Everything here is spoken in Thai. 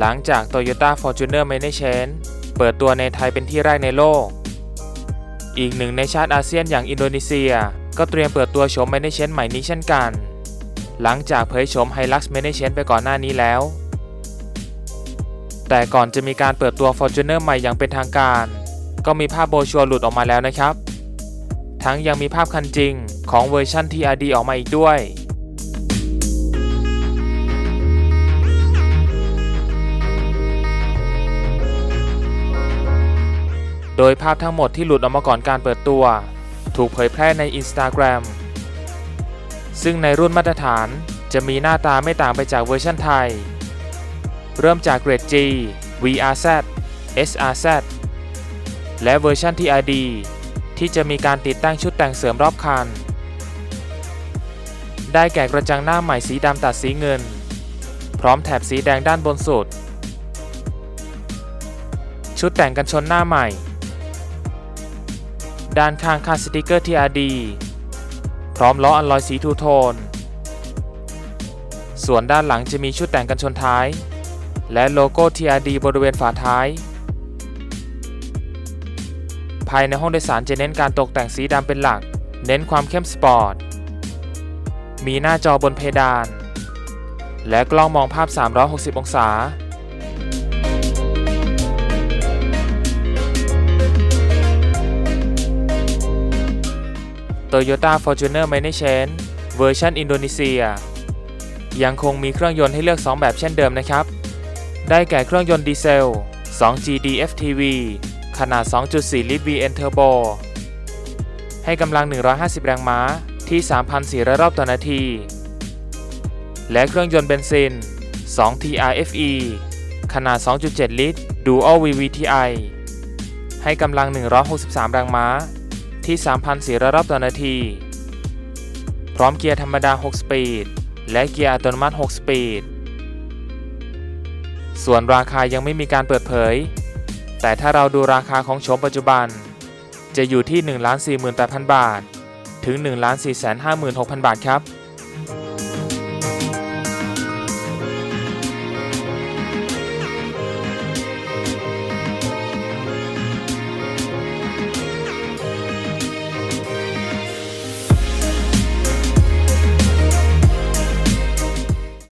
หลังจาก Toyota Fortuner m a n a g e n เปิดตัวในไทยเป็นที่แรกในโลก อีกหนึ่งในชาติอาเซียนอย่างอินโดนีเซีย ก็เตรียมเปิดตัวโฉม m a n a g e n ใหม่นี้เช่นกัน หลังจากเผยโฉม Hilux m a n a g e n ไปก่อนหน้านี้แล้ว แต่ก่อนจะมีการเปิดตัว Fortuner ใหม่อย่างเป็นทางการ ก็มีภาพโบชัวร์หลุดออกมาแล้วนะครับ ทั้งยังมีภาพคันจริงของเวอร์ชัน TRD ออกมาอีกด้วย โดยภาพทั้งหมดที่หลุดออกมาก่อนการเปิดตัว ถูกเผยแพร่ใน Instagram ซึ่งในรุ่นมาตรฐานจะมีหน้าตาไม่ต่างไปจากเวอร์ชันไทย เริ่มจากเกรด G VRZ SRZ และเวอร์ชัน TRD ที่จะมีการติดตั้งชุดแต่งเสริมรอบคัน ได้แก่กระจังหน้าใหม่สีดำตัดสีเงิน พร้อมแถบสีแดงด้านบนสุด ชุดแต่งกันชนหน้าใหม่ ด้านข้างค่าสติกเกอร์ TRD พร้อมล้ออัลลอยสีทูโทน ส่วนด้านหลังจะมีชุดแต่งกันชนท้าย และโลโก้ TRD บริเวณฝาท้าย ภายในห้องโดยสารจะเน้นการตกแต่งสีดำเป็นหลัก เน้นความเข้มสปอร์ต มีหน้าจอบนเพดาน และกล้องมองภาพ 360 องศา Toyota Fortuner m a n a g e n เวอร์ชันอินโดนีเซีย ยังคงมีเครื่องยนต์ให้เลือก 2 แบบเช่นเดิมนะครับ ได้แก่เครื่องยนต์ดีเซล 2 GDFTV ขนาด 2.4 ลิตร VN Turbo ให้กำลัง 150 แรงม้าที่ 3,400 รอบต่อนาที และเครื่องยนต์เบนซิน 2 TRFE ขนาด 2.7 ลิตร Dual VVTi ให้กำลัง 163 แรงม้า ที่ 3,400 รอบต่อนาที พร้อมเกียร์ธรรมดา 6 สปีด และเกียร์อัตโนมัติ 6 สปีด ส่วนราคายังไม่มีการเปิดเผย แต่ถ้าเราดูราคาของโฉมปัจจุบัน จะอยู่ที่ 1 4 8 0 0 0 บาท ถึง 1 4 5 6 0 0 0 บาทครับ